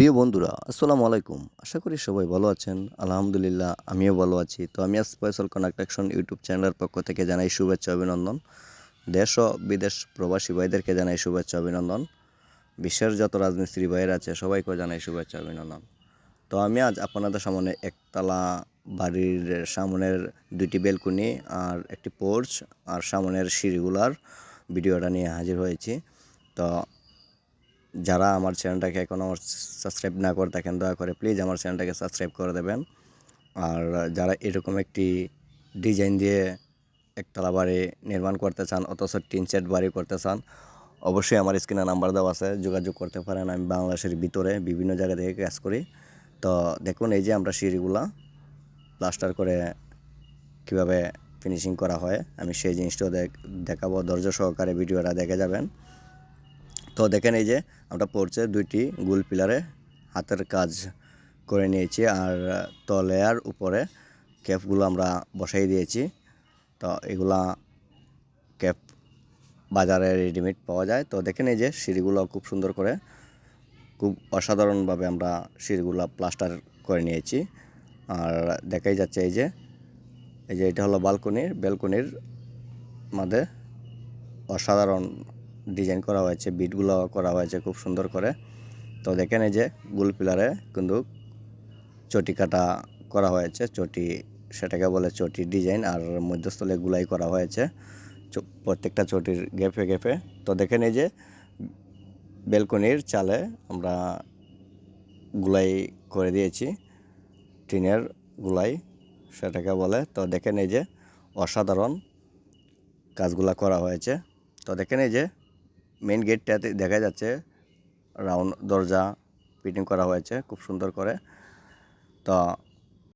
প্রিয় বন্ধুরা, আসসালামু আলাইকুম। আশা করি সবাই ভালো আছেন। আলহামদুলিল্লাহ, আমিও ভালো আছি। তো আমি আজ ফয়সল কনাকটাকশন ইউটিউব চ্যানেলের পক্ষ থেকে জানাই শুভেচ্ছা, অভিনন্দন। দেশ ও বিদেশ প্রবাসী ভাইদেরকে জানাই শুভেচ্ছা, অভিনন্দন। বিশ্বের যত রাজমিস্ত্রি ভাইয়ের আছে সবাইকে জানাই শুভেচ্ছা, অভিনন্দন। তো আমি আজ আপনাদের সামনে একতলা বাড়ির সামনের দুইটি বেলকুনি আর একটি পোর্চ আর সামনের সিঁড়িগুলার ভিডিওটা নিয়ে হাজির হয়েছি। তো যারা আমার চ্যানেলটাকে এখনও আমার সাবস্ক্রাইব না করে থাকেন, দয়া করে প্লিজ আমার চ্যানেলটাকে সাবস্ক্রাইব করে দেবেন। আর যারা এরকম একটি ডিজাইন দিয়ে একতলা বাড়ি নির্মাণ করতে চান অথচ টিন সেট বাড়ি করতে চান, অবশ্যই আমার স্ক্রিনে নাম্বার দেওয়া আছে, যোগাযোগ করতে পারেন। আমি বাংলাদেশের ভিতরে বিভিন্ন জায়গা থেকে কাজ করি। তো দেখুন, এই যে আমরা সিঁড়িগুলা প্লাস্টার করে কীভাবে ফিনিশিং করা হয়, আমি সেই জিনিসটাও দেখ, দেখাবো। ধৈর্য সহকারে ভিডিওটা দেখে যাবেন। তো দেখেন এই যে আমরা পড়ছে দুইটি গুল পিলারে হাতের কাজ করে নিয়েছি আর তলে আর উপরে ক্যাপগুলো আমরা বসাই দিয়েছি। তো এগুলা ক্যাপ বাজারে রেডিমেড পাওয়া যায়। তো দেখেন এই যে সিঁড়িগুলো খুব সুন্দর করে খুব অসাধারণভাবে আমরা সিঁড়িগুলো প্লাস্টার করে নিয়েছি। আর দেখাই যাচ্ছে এই যে এই যে এটা হলো বালকনির ব্যালকনির মধ্যে অসাধারণ ডিজাইন করা হয়েছে বিটগুলো করা হয়েছে খুব সুন্দর করে। তো দেখেন এই যে গুল পিলারে কিন্তু চটি কাটা করা হয়েছে, চটি সেটাকে বলে চটি ডিজাইন আর মধ্যস্থলে গুলাই করা হয়েছে প্রত্যেকটা চটির গেফে গেফে তো দেখেন এই যে বেলকনির চালে আমরা গুলাই করে দিয়েছি, টিনের গুলাই সেটাকে বলে। তো দেখেন এই যে অসাধারণ কাজগুলা করা হয়েছে। তো দেখেন এই যে মেন গেটটাতে দেখা যাচ্ছে রাউন্ড দরজা ফিটিং করা হয়েছে খুব সুন্দর করে। তো